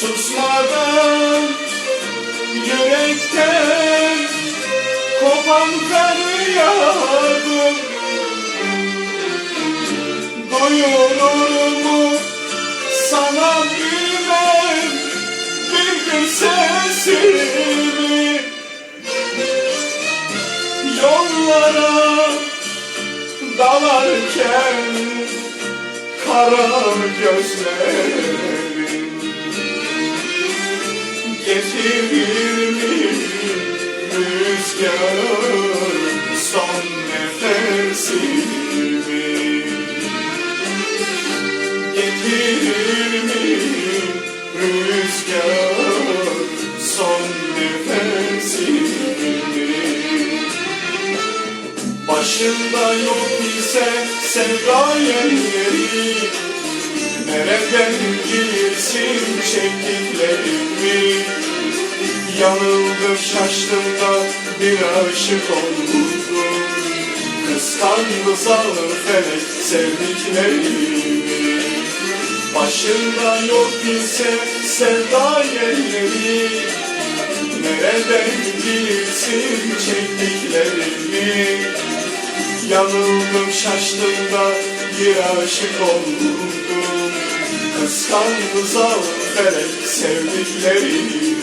Susmadan yürekten kopan kanı yardım. Doyulur kara gözlerim. Getirir mi rüzgar son nefesimi. Getirir mi rüzgar son nefesimi. Başında yok ise sevda yerleri Nereden bilirsin çektiklerimi Yanıldım şaştım da bir aşık oldum. Kıskandı zalim felek sevdiklerimi. Başında yok ise sevda yerleri. Nereden bilirsin çektiklerimi? Yanıldım şaştım da bir aşık oldum Kıskandı zalim felek sevdiklerimi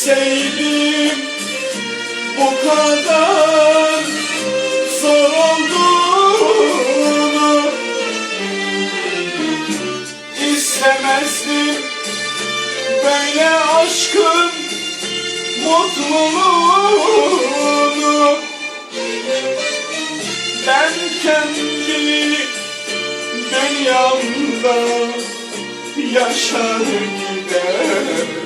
Bilseydim bu kadar zor olduğunu istemezdim. Böyle aşkın mutluluğunu ben kendi dünyamda yaşar giderdim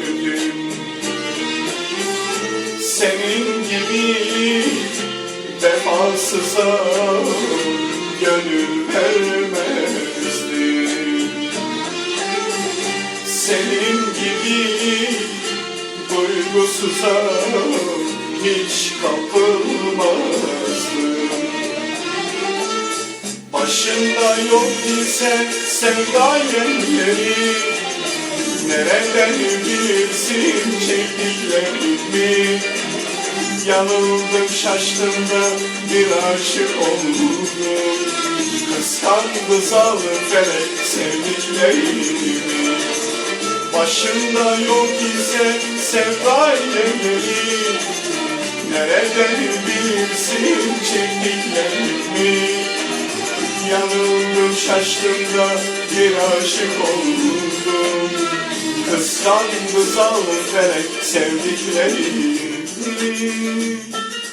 vefasıza gönül vermezdim Senin gibi duygusuza hiç kapılmazdım Başında yok ise sevda yerleri Nereden bilirsin çektiklerimi Yanıldım şaştım da bir aşık oldum. Kıskandı zalim felek sevdiklerimi. Başımda yok ise sevda yerleri Nereden bilirsin çektiklerimi? Yanıldım şaştım da bir aşık oldum. Kıskandı zalim felek sevdiklerimi Thank you.